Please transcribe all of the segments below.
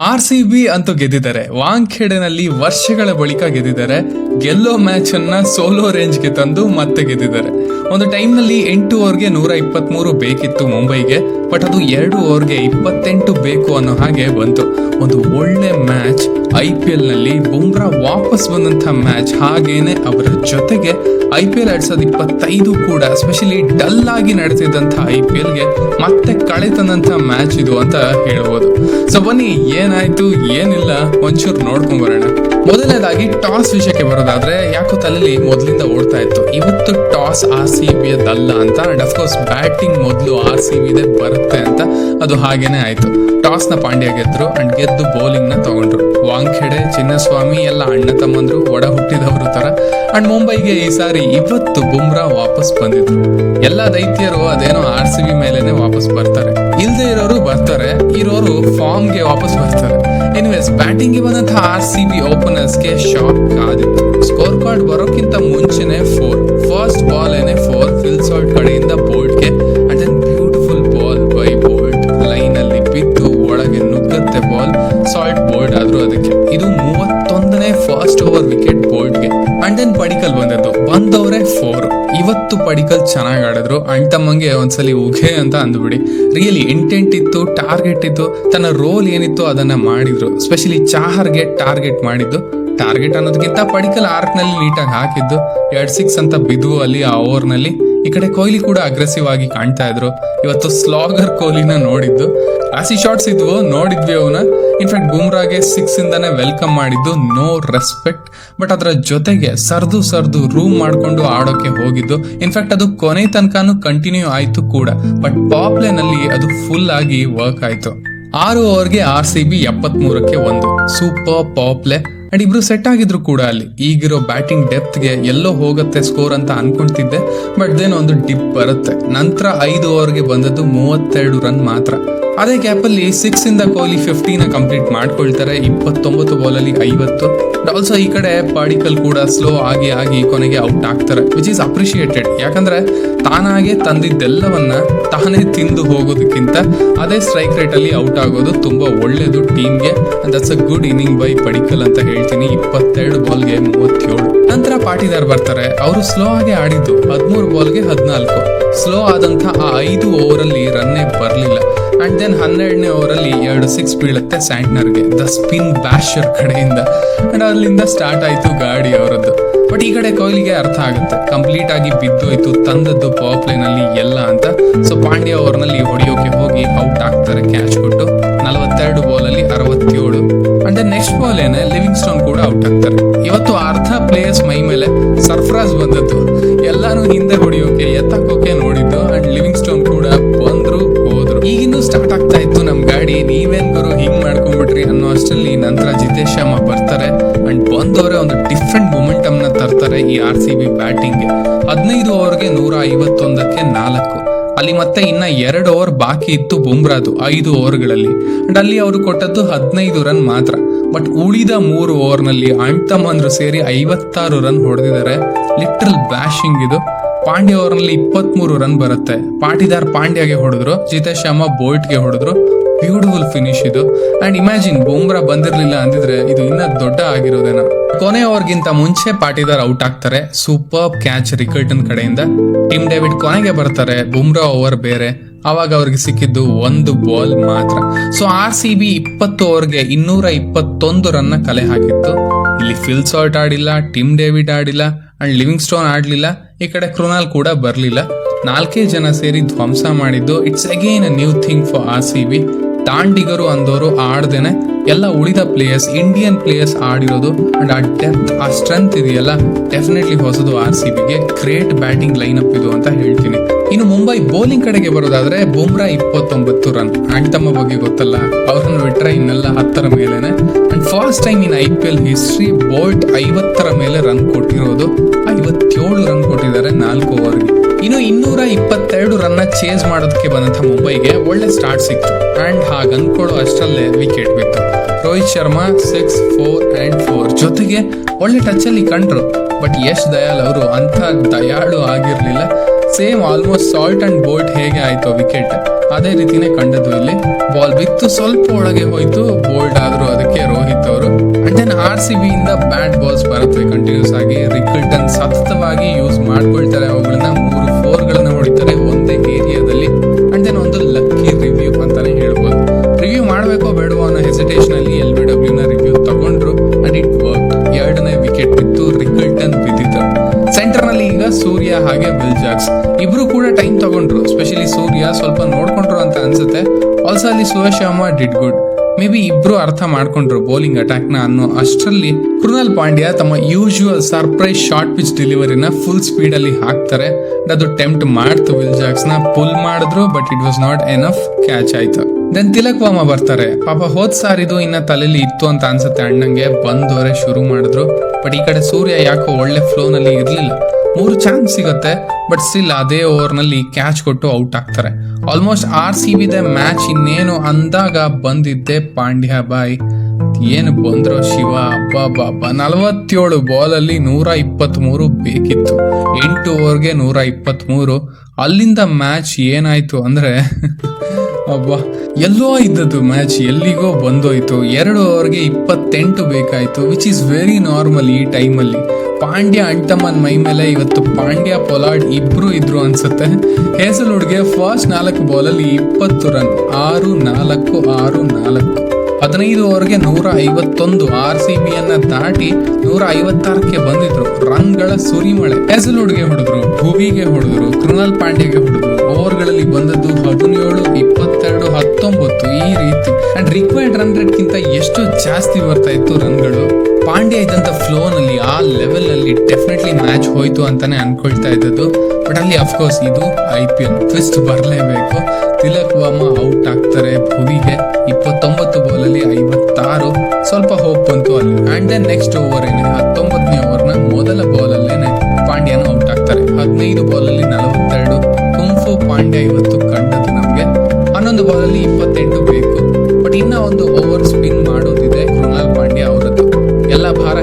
R C B ಅಂತೂ ಗೆದ್ದಿದ್ದಾರೆ. ವಾಂಖೇಡೆನಲ್ಲಿ ವರ್ಷಗಳ ಬಳಿಕ ಗೆದ್ದಿದ್ದಾರೆ. ಗೆಲ್ಲೋ ಮ್ಯಾಚ್ ಅನ್ನ ಸೋಲೋ ರೇಂಜ್ಗೆ ತಂದು ಮತ್ತೆ ಗೆದ್ದಿದ್ದಾರೆ. ಒಂದು ಟೈಮ್ನಲ್ಲಿ ಎಂಟು ಓವರ್ಗೆ ನೂರ ಇಪ್ಪತ್ತ್ಮೂರು ಬೇಕಿತ್ತು ಮುಂಬೈಗೆ, ಬಟ್ ಅದು ಎರಡು ಓವರ್ಗೆ ಇಪ್ಪತ್ತೆಂಟು ಬೇಕು ಅನ್ನೋ ಹಾಗೆ ಬಂತು. ಒಂದು ಒಳ್ಳೆ ಮ್ಯಾಚ್ ಐ ಪಿ ಎಲ್ನಲ್ಲಿ ಬುಮ್ರಾ ವಾಪಸ್ ಬಂದಂತ ಮ್ಯಾಚ್ ಹಾಗೇನೆ ಅವರ ಜೊತೆಗೆ ಐ ಪಿ ಎಲ್ ಎರಡ್ ಸಾವಿರದ ಇಪ್ಪತ್ತೈದು ಕೂಡ ಸ್ಪೆಷಲಿ ಡಲ್ ಆಗಿ ನಡೆತಿದ್ದಂತ ಐ ಪಿ ಎಲ್ಗೆ ಮತ್ತೆ ಕಳೆ ತಂದಂತ ಮ್ಯಾಚ್ ಇದು ಅಂತ ಹೇಳ್ಬೋದು. ಸೊ ಬನ್ನಿ, ಏನಾಯ್ತು, ಏನಿಲ್ಲ, ಒಂಚೂರು ನೋಡ್ಕೊಂಡ್ ಬರೋಣ. ಮೊದಲನೇದಾಗಿ ಟಾಸ್ ವಿಷಯಕ್ಕೆ ಬರೋದಾದ್ರೆ ಯಾಕೋ ತಲೆಯಲ್ಲಿ ಮೊದಲಿಂದ ಓಡ್ತಾ ಇತ್ತು. ಇವತ್ತು ಟಾಸ್ ಆರ್ ಸಿ ಬಿ ಅಲ್ಲ ಅಂತ ಅಂಡ್ ಅಫ್ಕೋರ್ಸ್ ಬ್ಯಾಟಿಂಗ್ ಮೊದಲು ಆರ್ ಸಿ ಬಿ ಬರುತ್ತೆ ಅಂತ ಅದು ಹಾಗೇನೆ ಆಯ್ತು. ಟಾಸ್ನ ಪಾಂಡ್ಯ ಗೆದ್ರು ಅಂಡ್ ಗೆದ್ದು ಬೌಲಿಂಗ್ನ ತಗೊಂಡ್ರು. ವಾಂಖೆಡೆ ಚಿನ್ನಸ್ವಾಮಿ, ಎಲ್ಲ ಅಣ್ಣ ತಮ್ಮಂದ್ರು ಒಡ ಹುಟ್ಟಿದವರು ತರ. ಅಂಡ್ ಮುಂಬೈಗೆ ಈ ಸಾರಿ ಇವತ್ತು ಬುಮ್ರಾ ವಾಪಸ್ ಬಂದಿದ್ರು. ಎಲ್ಲ ದೈತ್ಯರು ಅದೇನೋ ಆರ್ ಸಿ ಬಿ ಮೇಲೆನೆ ವಾಪಸ್ ಬರ್ತಾರೆ. ಇಲ್ದೆ ಇರೋರು ಬರ್ತಾರೆ, ಇರೋರು ಫಾರ್ಮ್ಗೆ ವಾಪಸ್ ಬರ್ತಾರೆ. ಎನಿವೇಸ್ ಬ್ಯಾಟಿಂಗ್ಗೆ ಬಂದಂತಹ ಆರ್ ಸಿ ಬಿ ಓಪನರ್ಸ್ಗೆ ಶಾಕ್ ಆದಿತ್ತು. ಸ್ಕೋರ್ ಕಾರ್ಡ್ ಬರೋಕ್ಕಿಂತ ಮುಂಚೆನೆ ಫೋರ್ ಫಸ್ಟ್ ಬಾಲ್ ಏನೆ ಫೋರ್ ಫಿಲ್ಸಾಲ್ಟ್ ಕಡೆಯಿಂದ ಬೋಲ್ಡ್ ಫಸ್ಟ್ ಓವರ್ ವಿಕೆಟ್ ಬೋಲ್ಡ್ಗೆ ಅಂಡ್ ದೆನ್ ಪಡಿಕಲ್ ಬಂದದ್ದು ಬಂದವರೇ ಫೋರ್ ಇವತ್ತು ಪಡಿಕಲ್ ಚೆನ್ನಾಗಿ ಆಡಿದ್ರು. ಅಂಡ್ ತಮ್ಮಂಗೆ ಒಂದ್ಸಲಿ ಉಘೆ ಅಂತ ಅಂದ್ಬಿಡಿ. ರಿಯಲಿ ಇಂಟೆಂಟ್ ಇತ್ತು ಟಾರ್ಗೆಟ್ ಇತ್ತು. ತನ್ನ ರೋಲ್ ಏನಿತ್ತು ಅದನ್ನ ಮಾಡಿದ್ರು. ಸ್ಪೆಷಲಿ ಚಾಹರ್ಗೆ ಟಾರ್ಗೆಟ್ ಮಾಡಿದ್ದು. ಟಾರ್ಗೆಟ್ ಅನ್ನೋದಕ್ಕಿಂತ ಪಡಿಕಲ್ ಆರ್ಕ್ನಲ್ಲಿ ನೀಟಾಗಿ ಹಾಕಿದ್ದು. ಎರಡ್ ಸಿಕ್ಸ್ ಅಂತ ಬಿದ್ದು ಅಲ್ಲಿ ಆ ಓವರ್ನಲ್ಲಿ. ಈ ಕಡೆ ಕೊಹ್ಲಿ ಕೂಡ ಅಗ್ರೆಸಿವ್ ಆಗಿ ಕಾಣ್ತಾ ಇದ್ರು. ಇವತ್ತು ಸ್ಲಾಗರ್ ಕೊಹ್ಲಿನ ನೋಡಿದ್ದು. ಆಸಿ ಶಾಟ್ಸ್ ಇದ್ವು, ನೋಡಿದ್ವಿ ಅವನ ಇನ್ಫ್ಯಾಕ್ಟ್ ಬೂಮ್ರಾಗೆ ಸಿಕ್ಸ್ ಇಂದಾನೆ ವೆಲ್ಕಮ್ ಮಾಡಿದ್ದು ನೋ ರೆಸ್ಪೆಕ್ಟ್ ಬಟ್ ಅದರ ಜೊತೆಗೆ ಸರ್ದು ಸರ್ದು ರೂಮ್ ಮಾಡ್ಕೊಂಡು ಆಡೋಕೆ ಹೋಗಿದ್ದು. ಇನ್ಫ್ಯಾಕ್ಟ್ ಅದು ಕೊನೆ ತನಕನೂ ಕಂಟಿನ್ಯೂ ಆಯ್ತು ಕೂಡ. ಬಟ್ ಪಾಪ್ಲೆನಲ್ಲಿ ಅದು ಫುಲ್ ಆಗಿ ವರ್ಕ್ ಆಯ್ತು. ಆರು ಓವರ್ಗೆ ಆರ್ ಸಿ ಬಿ ಎಪ್ಪತ್ ಮೂರಕ್ಕೆ ಒಂದು. ಸೂಪರ್ ಪಾಪ್ಲೆ ಅಂಡ್ ಇಬ್ರು ಸೆಟ್ ಆಗಿದ್ರು ಕೂಡ ಅಲ್ಲಿ. ಈಗಿರೋ ಬ್ಯಾಟಿಂಗ್ ಡೆಪ್ತ್ಗೆ ಎಲ್ಲೋ ಹೋಗುತ್ತೆ ಸ್ಕೋರ್ ಅಂತ ಅನ್ಕೊಂತಿದ್ದೆ. ಬಟ್ ದೇನ್ ಒಂದು ಡಿಪ್ ಬರುತ್ತೆ. ನಂತರ ಐದು ಓವರ್ಗೆ ಬಂದದ್ದು ಮೂವತ್ತೆರಡು ರನ್ ಮಾತ್ರ. ಅದೇ ಗ್ಯಾಪಲ್ಲಿ ಸಿಕ್ಸ್ ಇಂದ ಕೊಹ್ಲಿ ಫಿಫ್ಟಿನ ಕಂಪ್ಲೀಟ್ ಮಾಡ್ಕೊಳ್ತಾರೆ. ಇಪ್ಪತ್ತೊಂಬತ್ತು ಬಾಲಲ್ಲಿ ಐವತ್ತು. ಆಲ್ಸೋ ಈ ಕಡೆ ಪಾಡಿಕಲ್ ಕೂಡ ಸ್ಲೋ ಆಗಿ ಆಗಿ ಕೊನೆಗೆ ಔಟ್ ಆಗ್ತಾರೆ ವಿಚ್ ಈಸ್ ಅಪ್ರಿಷಿಯೇಟೆಡ್ ಯಾಕಂದ್ರೆ ತಾನಾಗೆ ತಂದಿದ್ದೆಲ್ಲವನ್ನ ತಾನೇ ತಿಂದು ಹೋಗೋದಕ್ಕಿಂತ ಅದೇ ಸ್ಟ್ರೈಕ್ ರೇಟ್ ಅಲ್ಲಿ ಔಟ್ ಆಗೋದು ತುಂಬಾ ಒಳ್ಳೇದು ಟೀಮ್ಗೆ that's a good inning by Padikkal ಅಂತ ಹೇಳ್ತೀನಿ. ಇಪ್ಪತ್ತೆರಡು ಬಾಲ್ಗೆ ಮೂವತ್ತೇಳು. ನಂತರ ಪಾಟಿದಾರ್ ಬರ್ತಾರೆ. ಅವರು ಸ್ಲೋ ಆಗಿ ಆಡಿದ್ದು ಹದಿಮೂರು ಬಾಲ್ಗೆ ಹದಿನಾಲ್ಕು. ಸ್ಲೋ ಆದಂತ ಆ ಐದು ಓವರ್ ಅಲ್ಲಿ ರನ್ನೇ ಬರಲಿಲ್ಲ. ಅಂಡ್ ದೆನ್ ಹನ್ನೆರಡನೇ ಓವರ್ ಅಲ್ಲಿ ಎರಡು ಸಿಕ್ಸ್ ಬೀಳುತ್ತೆ ಸ್ಯಾಂಟ್ನರ್ಗೆ ದ ಸ್ಪಿನ್ ಬ್ಯಾಶರ್ ಕಡೆಯಿಂದ. ಅಂಡ್ ಅಲ್ಲಿಂದ ಸ್ಟಾರ್ಟ್ ಆಯ್ತು ಗಾಡಿ ಅವರದ್ದು. ಬಟ್ ಈ ಕಡೆ ಕೊಹ್ಲಿಗೆ ಅರ್ಥ ಆಗುತ್ತೆ. ಕಂಪ್ಲೀಟ್ ಆಗಿ ಬಿದ್ದೋಯ್ತು, ತಂದದ್ದು ಪವರ್ ಪ್ಲೇನಲ್ಲಿ ಎಲ್ಲ ಅಂತ. ಸೊ ಪಾಂಡ್ಯ ಓವರ್ನಲ್ಲಿ ಹೊಡೆಯೋಕೆ ಹೋಗಿ ಔಟ್ ಆಗ್ತಾರೆ ಕ್ಯಾಚ್ ಕೊಟ್ಟು. ನಲವತ್ತೆರಡು ಬಾಲ್ ಅಲ್ಲಿ ಅರವತ್ತೇಳು ಅಂಡ್ ನೆಕ್ಸ್ಟ್ ಬಾಲ್ ಏನೇ ಲಿವಿಂಗ್ ಸ್ಟೋನ್ ಕೂಡ ಔಟ್ ಆಗ್ತಾರೆ. ಇವತ್ತು ಅರ್ಧ ಪ್ಲೇಯರ್ಸ್ ಮೈ ಮೇಲೆ ಸರ್ಫ್ರಾಜ್ ಬಂದದ್ದು. ಎಲ್ಲಾನು ಹಿಂದೆ ಹೊಡಿಯೋಕೆ, ಎತ್ತಕ್ಕೋಕೆ ನೋಡಿದ್ದು. ಅಂಡ್ ಲಿವಿಂಗ್ ಸ್ಟೋನ್ ಕೂಡ ಬಂದ್ರು, ಹೋದ್ರು. ಈಗಿನ್ನೂ ಸ್ಟಾರ್ಟ್ ಆಗ್ತಾ ಇತ್ತು ನಮ್ ಗಾಡಿ. ನೀವೇನ್ ಬರೋ ಹಿಂಗ್ ಮಾಡ್ಕೊಂಡ್ಬಿಟ್ರಿ ಅನ್ನೋ ಅಷ್ಟರಲ್ಲಿ ನಂತರ ಜಿತೇಶ್ ಶರ್ಮ ಬರ್ತಾರೆ. ಅಂಡ್ ಬಂದವರೇ ಒಂದು ಡಿಫ್ರೆಂಟ್ ಮೊಮೆಂಟಮ್ನ ತರ್ತಾರೆ ಈ ಆರ್ ಸಿ ಬಿ ಬ್ಯಾಟಿಂಗ್ ಹದಿನೈದು ಓವರ್ಗೆ ನೂರ ಐವತ್ತೊಂದಕ್ಕೆ ನಾಲ್ಕು. ಅಲ್ಲಿ ಮತ್ತೆ ಇನ್ನ ಎರಡು ಓವರ್ ಬಾಕಿ ಇತ್ತು ಬುಮ್ರಾದು, ಐದು ಓವರ್ಗಳಲ್ಲಿ. ಅಂಡ್ ಅಲ್ಲಿ ಅವರು ಕೊಟ್ಟದ್ದು ಹದಿನೈದು ರನ್ ಮಾತ್ರ. ಬಟ್ ಉಳಿದ ಮೂರು ಓವರ್ನಲ್ಲಿ ಅಣ್ತಮ್ಮಂದ್ರು ಸೇರಿ ಐವತ್ತಾರು ರನ್ ಹೊಡೆದಿದ್ದಾರೆ. ಲಿಟ್ರಲ್ ಬ್ಯಾಶಿಂಗ್ ಇದು. ಪಾಂಡ್ಯ ಓವರ್ನಲ್ಲಿ ಇಪ್ಪತ್ಮೂರು ರನ್ ಬರುತ್ತೆ. ಪಾಟಿದಾರ್ ಪಾಂಡ್ಯಗೆ ಹೊಡೆದ್ರು, ಜಿತೇಶ್ ಶರ್ಮಾ ಬೋಲ್ಟ್ಗೆ ಹೊಡೆದ್ರು. ಬ್ಯೂಟಿಫುಲ್ ಫಿನಿಶ್ ಇದು. ಅಂಡ್ ಇಮ್ಯಾಜಿನ್ ಬುಮ್ರಾ ಬಂದಿರ್ಲಿಲ್ಲ ಅಂದಿದ್ರೆ ಇದು ಇನ್ನ ದೊಡ್ಡ ಆಗಿರೋದೇನೋ. ಕೊನೆ ಓವರ್ಗಿಂತ ಮುಂಚೆ ಪಾಟಿದಾರ್ ಔಟ್ ಆಗ್ತಾರೆ. ಸೂಪರ್ ಕ್ಯಾಚ್ ರಿಕರ್ಟನ್ ಕಡೆಯಿಂದ. ಟಿಮ್ ಡೇವಿಡ್ ಕೊನೆಗೆ ಬರ್ತಾರೆ. ಬುಮ್ರಾ ಓವರ್ ಬೇರೆ. ಅವಾಗ ಅವ್ರಿಗೆ ಸಿಕ್ಕಿದ್ದು ಒಂದು ಬಾಲ್ ಮಾತ್ರ. ಸೊ ಆರ್ ಸಿ ಬಿ ಇಪ್ಪತ್ತು ಓವರ್ಗೆ ಇನ್ನೂರ ಇಪ್ಪತ್ತೊಂದು ರನ್ನ ಕಲೆ ಹಾಕಿತ್ತು. ಇಲ್ಲಿ ಫಿಲ್ ಸಾಲ್ಟ್ ಆಡಿಲ್ಲ ಟಿಮ್ ಡೇವಿಡ್ ಆಡಿಲ್ಲ ಅಂಡ್ ಲಿವಿಂಗ್ ಸ್ಟೋನ್ ಆಡ್ಲಿಲ್ಲ. ಈ ಕಡೆ ಕೃಣಾಲ್ ಕೂಡ ಬರ್ಲಿಲ್ಲ. ನಾಲ್ಕೇ ಜನ ಸೇರಿ ಧ್ವಂಸ ಮಾಡಿದ್ದು. It's again a new thing for R C B ದಾಂಡಿಗರು ಅಂದವರು ಆಡ್ದೇನೆ ಎಲ್ಲ ಉಳಿದ ಪ್ಲೇಯರ್ಸ್ ಇಂಡಿಯನ್ ಪ್ಲೇಯರ್ಸ್ ಆಡಿರೋದು ಅಂಡ್ ಆ ಡೆಪ್ತ್ ಆ ಸ್ಟ್ರೆಂತ್ ಇದೆಯಲ್ಲ ಡೆಫಿನೆಟ್ಲಿ ಹೊಸದು ಆರ್ ಸಿ ಬಿಗೆ ಗ್ರೇಟ್ ಬ್ಯಾಟಿಂಗ್ ಲೈನ್ ಅಪ್ ಇದು ಅಂತ ಹೇಳ್ತೀನಿ. ಇನ್ನು ಮುಂಬೈ ಬೌಲಿಂಗ್ ಕಡೆಗೆ ಬರೋದಾದ್ರೆ ಬುಮ್ರಾ ಇಪ್ಪತ್ತೊಂಬತ್ತು ರನ್ ಅಂಡ್ ತಮ್ಮ ಬಗ್ಗೆ ಗೊತ್ತಲ್ಲ, ಅವ್ರನ್ನ ಬಿಟ್ರೆ ಇನ್ನೆಲ್ಲ ಹತ್ತರ ಮೇಲೆನೆ. And first time in I P L history Boult ಐವತ್ತರ ಮೇಲೆ ರನ್ ಕೊಟ್ಟಿರೋದು. ಐವತ್ತೇಳು ರನ್ ಕೊಟ್ಟಿದ್ದಾರೆ ನಾಲ್ಕು ಓವರ್ಗೆ ಇನ್ನು ಇನ್ನೂರ ಇಪ್ಪತ್ತೆರಡು ರನ್ನ ಚೇಸ್ ಮಾಡೋದಕ್ಕೆ ಬಂದಂತ ಮುಂಬೈಗೆ ಒಳ್ಳೆ ಸ್ಟಾರ್ಟ್ ಸಿಕ್ತು. ಅಂಡ್ ಹಾಗೆ ಅಂದ್ಕೊಳ್ಳೋ ಅಷ್ಟರಲ್ಲೇ ವಿಕೆಟ್ ಬಿತ್ತು. Rohit Sharma six four and four ಜೊತೆಗೆ ಒಳ್ಳೆ ಟಚ್ ಅಲ್ಲಿ ಕಂಡ್ರು ಬಟ್ ಯಶ್ ದಯಾಲ್ ಅವರು ಅಂತ ದಯಾಳು ಆಗಿರಲಿಲ್ಲ. Same almost Salt and Boult ಹೇಗೆ ಆಯಿತು ವಿಕೆಟ್ ಅದೇ ರೀತಿನೇ ಕಂಡದ್ದು ಇಲ್ಲಿ. ಬಾಲ್ ಬಿತ್ತು, ಸ್ವಲ್ಪ ಒಳಗೆ ಹೋಯಿತು. ಬೋಲ್ಡ್ ಆದ್ರೂ ಆರ್ ಸಿ ಬಿ ಇಂದ ಬ್ಯಾಟ್ ಬಾಲ್ಸ್ ಬರುತ್ತೆ ಕಂಟಿನ್ಯೂಸ್ ಆಗಿ. ರಿಕಲ್ಟನ್ ಸತತವಾಗಿ ಯೂಸ್ ಮಾಡ್ಕೊಳ್ತಾರೆ. ಅವುಗಳನ್ನ ಮೂರು ಫೋರ್ ಗಳನ್ನ ಹೊಡಿತಾರೆ ಒಂದೇ ಏರಿಯಾದಲ್ಲಿ ಅಂಡ್ ದೆನ್ ಒಂದು ಲಕ್ಕಿ ರಿವ್ಯೂ ಅಂತಾನೆ ಹೇಳ್ಬೋದು. ರಿವ್ಯೂ ಮಾಡಬೇಕೋ ಬೇಡವೋ ಅನ್ನೋ ಹೆಸಿಟೇಷನ್ ಅಲ್ಲಿ ಎಲ್ ಬಿ ಡಬ್ಲ್ಯೂ ನ ರಿವ್ಯೂ ತಗೊಂಡ್ರು ಅಂಡ್ ಇಟ್ ವರ್ಕ್ ಎರಡನೇ ವಿಕೆಟ್ ಬಿತ್ತು ರಿಕಲ್ಟನ್ ಬಿದ್ದಿತ್ತು. ಸೆಂಟರ್ನಲ್ಲಿ ಈಗ ಸೂರ್ಯ ಹಾಗೆ ಬಿಲ್ ಜಾಕ್ಸ್ ಇಬ್ರು ಕೂಡ ಟೈಮ್ ತಗೊಂಡ್ರು. ಸ್ಪೆಷಲಿ ಸೂರ್ಯ ಸ್ವಲ್ಪ ನೋಡ್ಕೊಂಡ್ರು ಅಂತ ಅನ್ಸುತ್ತೆ. ಆಲ್ಸೋ ಅಲ್ಲಿ ಸುಯಶರ್ಮ ಡಿಡ್ ಗುಡ್ ಮೇ ಬಿ ಇಬ್ರು ಅರ್ಥ ಮಾಡ್ಕೊಂಡ್ರು ಬೌಲಿಂಗ್ ಅಟ್ಯಾಕ್ನ ಅನ್ನೋ ಅಷ್ಟರಲ್ಲಿ ಕೃಣಾಲ್ ಪಾಂಡ್ಯ ತಮ್ಮ ಯೂಶುವಲ್ ಸರ್ಪ್ರೈಸ್ ಶಾರ್ಟ್ ಪಿಚ್ ಡೆಲಿವರಿನ ಫುಲ್ ಸ್ಪೀಡ್ ಅಲ್ಲಿ ಹಾಕ್ತಾರೆ. ಅದು ಟೆಂಪ್ಟ್ ಮಾಡ್ತು ವಿಲ್ ಜಾಕ್ಸ್ನ. ಪುಲ್ ಮಾಡಿದ್ರು but it was not enough catch ಆಯ್ತು. ದೆನ್ ತಿಲಕ್ ವಾಮ ಬರ್ತಾರೆ. ಪಾಪ ಹೋದ್ ಸಾರಿದು ಇನ್ನ ತಲೆಯಲ್ಲಿ ಇತ್ತು ಅಂತ ಅನ್ಸುತ್ತೆ ಅಣ್ಣಂಗೆ. ಬಂದವರೆ ಶುರು ಮಾಡಿದ್ರು. ಬಟ್ ಈ ಕಡೆ ಸೂರ್ಯ ಯಾಕೋ ಒಳ್ಳೆ ಫ್ಲೋ ನಲ್ಲಿ ಇರ್ಲಿಲ್ಲ. ಮೂರು ಚಾನ್ಸ್ ಸಿಗುತ್ತೆ ಬಟ್ ಸ್ಟಿಲ್ ಅದೇ ಓವರ್ನಲ್ಲಿ ಕ್ಯಾಚ್ ಕೊಟ್ಟು ಔಟ್ ಆಗ್ತಾರೆ. ಆಲ್ಮೋಸ್ಟ್ ಆರ್ ಸಿ ಬಿದೆ ಮ್ಯಾಚ್ ಇನ್ನೇನು ಅಂದಾಗ ಬಂದಿದ್ದೆ ಪಾಂಡ್ಯ ಬಾಯ್. ಏನು ಬಂದ್ರು ಶಿವ, ಅಬ್ಬಾ ಬಾಬಾ ನಲವತ್ತೇಳು ಬಾಲ್ ಅಲ್ಲಿ ನೂರ ಇಪ್ಪತ್ತ್ಮೂರು ಬೇಕಿತ್ತು. ಎಂಟು ಓವರ್ಗೆ ನೂರ ಇಪ್ಪತ್ತ್ಮೂರು ಅಲ್ಲಿಂದ ಮ್ಯಾಚ್ ಏನಾಯ್ತು ಅಂದ್ರೆ, ಅಬ್ಬಾ, ಎಲ್ಲೋ ಇದ್ದದ್ದು ಮ್ಯಾಚ್ ಎಲ್ಲಿಗೋ ಬಂದೋಯ್ತು. ಎರಡು ಓವರ್ಗೆ ಇಪ್ಪತ್ತೆಂಟು ಬೇಕಾಯ್ತು ವಿಚ್ ಇಸ್ ವೆರಿ ನಾರ್ಮಲ್ ಈ ಟೈಮಲ್ಲಿ ಪಾಂಡ್ಯ ಅಂಟಮನ್ ಮೈ ಮೇಲೆ ಇವತ್ತು ಪಾಂಡ್ಯ, ಪೊಲಾಡ್ ಇಬ್ರು ಇದ್ರು ಅನ್ಸುತ್ತೆ. ಹೇಸಲುಡ್ಗೆ ಫಸ್ಟ್ ನಾಲ್ಕು ಬಾಲಲ್ಲಿ ಇಪ್ಪತ್ತು ರನ್, ಆರು ನಾಲ್ಕು ಆರು ನಾಲ್ಕು. ಹದಿನೈದು ಓವರ್ಗೆ ನೂರ ಐವತ್ತೊಂದು ಆರ್ ಸಿ ಬಿ ಅನ್ನ ದಾಟಿ ನೂರ ಐವತ್ತಾರಕ್ಕೆ ಬಂದಿದ್ರು. ರನ್ಗಳ ಸುರಿಮಳೆ. ಹೆಸಲುಡ್ಗೆ ಹೊಡೆದ್ರು, ಭುವಿಗೆ ಹೊಡೆದ್ರು, ಕೃಣಾಲ್ ಪಾಂಡ್ಯಗೆ ಹೊಡೆದ್ರು. ಓವರ್ಗಳಲ್ಲಿ ಬಂದದ್ದು ಹದಿನೇಳು, ಇಪ್ಪತ್ತೆರಡು, ಹತ್ತೊಂಬತ್ತು ಈ ರೀತಿ. ಅಂಡ್ ರಿಕ್ವೈರ್ಡ್ ರನ್ ರೇಟ್ಗಿಂತ ಎಷ್ಟು ಜಾಸ್ತಿ ಬರ್ತಾ ಇತ್ತು ರನ್ಗಳು. ಪಾಂಡ್ಯ ಇದ್ದಂತ ಫ್ಲೋನಲ್ಲಿ ಆ ಲೆವೆಲಲ್ಲಿ ಡೆಫಿನೆಟ್ಲಿ ಮ್ಯಾಚ್ ಹೋಯ್ತು ಅಂತಾನೆ ಅನ್ಕೊಳ್ತಾ ಇದ್ದದ್ದು. ಬಟ್ ಅಲ್ಲಿ ಅಫ್ಕೋರ್ಸ್ ಇದು ಐ ಪಿ ಎಲ್ ಟ್ವಿಸ್ಟ್ ಬರಲೇಬೇಕು. ತಿಲಕ್ ವರ್ಮ ಔಟ್ ಆಗ್ತಾರೆ ಭುವಿಗೆ. ಇಪ್ಪತ್ತೊಂಬತ್ತು ಬಾಲ್ ಅಲ್ಲಿ ಐವತ್ತಾರು. ಸ್ವಲ್ಪ ಹೋಪ್ ಬಂತು ಅಲ್ಲಿ. ಅಂಡ್ ದೆನ್ ನೆಕ್ಸ್ಟ್ ಓವರ್ ಏನೇ? ಹತ್ತೊಂಬತ್ತನೇ ಓವರ್ನ ಮೊದಲ ಬಾಲಲ್ಲೇನೆ ಪಾಂಡ್ಯನ ಔಟ್ ಆಗ್ತಾರೆ. ಹದಿನೈದು ಬಾಲಲ್ಲಿ ನಲವತ್ತೆರಡು. ಕುಂಫು ಪಾಂಡ್ಯ ಇವತ್ತು ಕಂಡದ್ದು ನಮಗೆ. ಹನ್ನೊಂದು ಬಾಲಲ್ಲಿ ಇಪ್ಪತ್ತೆಂಟು ಬೇಕು. ಬಟ್ ಇನ್ನ ಒಂದು ಓವರ್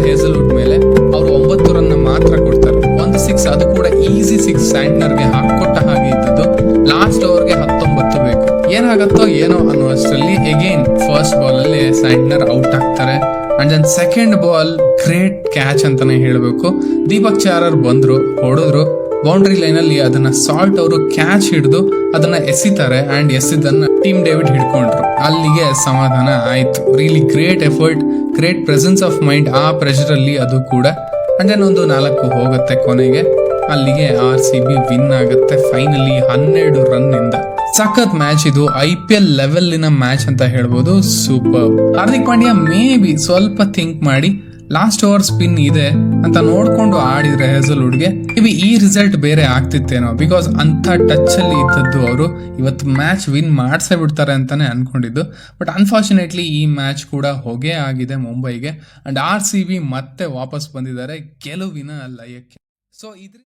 ಹೇಸಲ್ವುಡ್ ಮೇಲೆ ಅವರು ಒಂಬತ್ತು ರನ್ ಮಾತ್ರ ಕೊಡ್ತಾರೆ. ಒಂದು ಸಿಕ್ಸ್ ಅದು ಕೂಡ ಈಸಿ ಸಿಕ್ಸ್ ಸ್ಯಾಂಡ್ನರ್ಗೆ ಹಾಕೊಟ್ಟ ಹಾಗೆ ಇದ್ದದ್ದು. ಲಾಸ್ಟ್ ಓವರ್ಗೆ ಹತ್ತೊಂಬತ್ತು ಬೇಕು. ಏನಾಗತ್ತೋ ಏನೋ ಅನ್ನುವಷ್ಟರಲ್ಲಿ ಎಗೇನ್ ಫಸ್ಟ್ ಬಾಲ್ ಅಲ್ಲಿ ಸ್ಯಾಂಡ್ನರ್ ಔಟ್ ಆಗ್ತಾರೆ. And then second ball great catch ಅಂತಾನೆ ಹೇಳಬೇಕು. ದೀಪಕ್ ಚಾರರ್ ಬಂದ್ರು, ಹೊಡೆದ್ರು. ಬೌಂಡ್ರಿ ಲೈನ್ ಅಲ್ಲಿ ಅದನ್ನ ಸಾಲ್ಟ್ ಅವರು ಕ್ಯಾಚ್ ಹಿಡಿದು, ಅದನ್ನ ಎಸಿತಾರೆ. ಅಂಡ್ ಎಸಿದನ್ನ ಟೀಮ್ ಡೇವಿಡ್ ಹಿಡ್ಕೊಂಡ್ರು. ಅಲ್ಲಿಗೆ ಸಮಾಧಾನ ಆಯ್ತು. Really great effort great presence of mind ಆ ಪ್ರೆಷರ್ ಅಲ್ಲಿ ಅದು ಕೂಡ ಅಂಡ್ ಒಂದು ನಾಲ್ಕು ಹೋಗುತ್ತೆ ಕೊನೆಗೆ. ಅಲ್ಲಿಗೆ ಆರ್ ಸಿ ಬಿ ವಿನ್ ಆಗುತ್ತೆ ಫೈನಲಿ ಹನ್ನೆರಡು ರನ್ ಇಂದ ಸಖತ್ ಮ್ಯಾಚ್ ಇದು. ಐ ಪಿ ಎಲ್ ಲೆವೆಲ್ಲಿನ ಮ್ಯಾಚ್ ಅಂತ ಹೇಳ್ಬೋದು. Super Hardik Pandya may be ಸ್ವಲ್ಪ ಥಿಂಕ್ ಮಾಡಿ. ಲಾಸ್ಟ್ ಓವರ್ ಸ್ಪಿನ್ ಇದೆ ಅಂತ ನೋಡ್ಕೊಂಡು ಆಡಿದ್ರೆ ಹೆಸಲ್ ಹುಡ್ಗೆ ಇವಿ ಈ ರಿಸಲ್ಟ್ ಬೇರೆ ಆಗ್ತಿತ್ತೇನೋ ಬಿಕಾಸ್ ಅಂತ ಟಚ್ ಅಲ್ಲಿ ಇದ್ದದ್ದು ಅವರು ಇವತ್ತು ಮ್ಯಾಚ್ ವಿನ್ ಮಾಡಿಸೇ ಬಿಡ್ತಾರೆ ಅಂತಾನೆ ಅನ್ಕೊಂಡಿದ್ದು. ಬಟ್ ಅನ್ಫಾರ್ಚುನೇಟ್ಲಿ ಈ ಮ್ಯಾಚ್ ಕೂಡ ಹೊಗೆ ಆಗಿದೆ ಮುಂಬೈಗೆ ಅಂಡ್ ಆರ್ ಸಿ ಬಿ ಮತ್ತೆ ವಾಪಸ್ ಬಂದಿದ್ದಾರೆ, ಗೆಲುವಿನ ಲಯಕ್ಕೆ. ಸೊ ಇದ್ರ